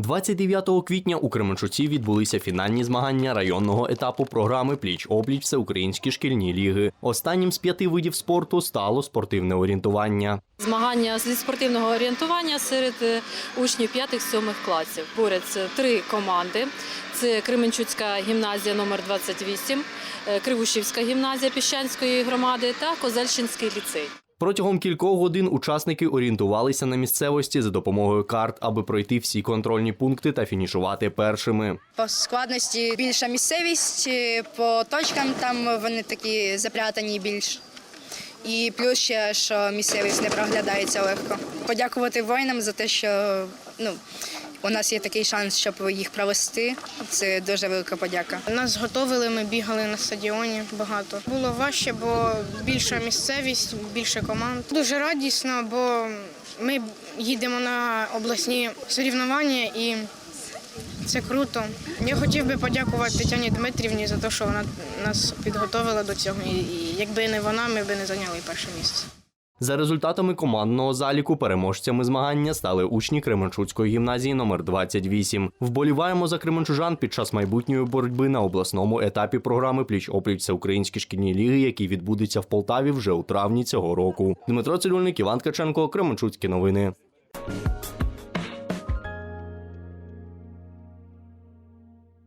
29 квітня у Кременчуці відбулися фінальні змагання районного етапу програми Пліч опліч Всеукраїнські шкільні ліги. Останнім з п'яти видів спорту стало спортивне орієнтування. Змагання зі спортивного орієнтування серед е, учнів 5-7 класів. Борються три команди. Це Кременчуцька гімназія номер 28, е, Кривушівська гімназія Піщанської громади та Козельщинський ліцей. Протягом кількох годин учасники орієнтувалися на місцевості за допомогою карт, аби пройти всі контрольні пункти та фінішувати першими. По складності більша місцевість, е, по точкам там вони такі запрятані більш. І плюс ще, що місцевість не проглядається легко. Подякувати воїнам за те, що ну, у нас є такий шанс, щоб їх провести. Це дуже велика подяка. Нас готовили, ми бігали на стадіоні багато. Було важче, бо більша місцевість, більше команд. Дуже радісно, бо ми їдемо на обласні соревнування і це круто. Я хотів би подякувати Тетяні Дмитрівні за те, що вона нас підготовила до цього. І якби не вона, ми б не зайняли перше місце. За результатами командного заліку переможцями змагання стали учні Кременчуцької гімназії номер 28. Вболіваємо за кременчужан під час майбутньої боротьби на обласному етапі програми Пліч опліч Всеукраїнські шкільні ліги, який відбудеться в Полтаві вже у травні цього року. Дмитро Цилюльник, Іван Ткаченко, Кременчуцькі новини.